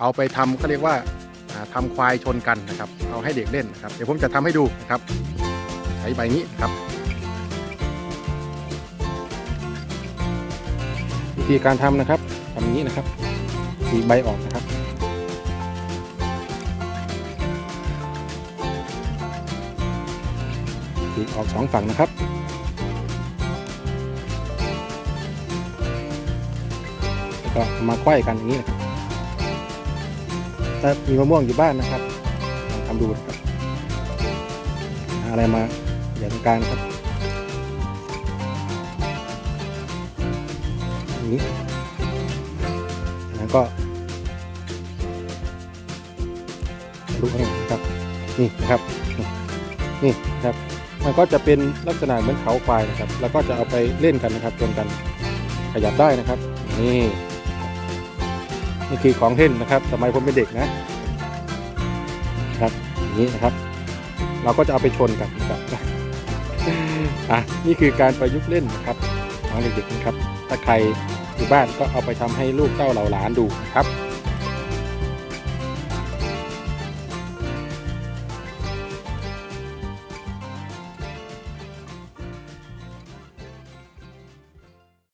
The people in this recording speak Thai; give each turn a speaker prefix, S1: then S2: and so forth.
S1: เอาไปทำเขาเรียกว่าอ่าทำควายชนกันนะครับ เอาให้เด็กเล่นนะครับ เดี๋ยวผมจะทำให้ดูนะครับ ใช้ใบนี้นครับ วิธีการทำนะครับทำอย่างนี้นะครับฉีใบออกนะครับฉีออกสองฝั่งนะครับแล้วก็มาไขว้กันอย่างนี้นะครับ ถ้ามีมะม่วงอยู่บ้านนะครับลองทำดูนะครับหาอะไรมาอย่างกลางครับนี้แล้วก็ลุกให้นะครับนี่นะครับนี่นะครับ มันก็จะเป็นลักษณะเหมือนเขาควายนะครับ แล้วก็จะเอาไปเล่นกันนะครับจนกันขยับได้นะครับ นี่ นี่คือของเล่นนะครับสมัยผมเป็นเด็กนะครับอย่างนี้นะครับ เราก็จะเอาไปชนกันนะครับอะนี่คือการประยุกต์เล่นนะครับของเด็กๆนะครับ ถ้าใครอยู่บ้านก็เอาไปทำให้ลูกเต้าเหล่าหลานดูนะครับ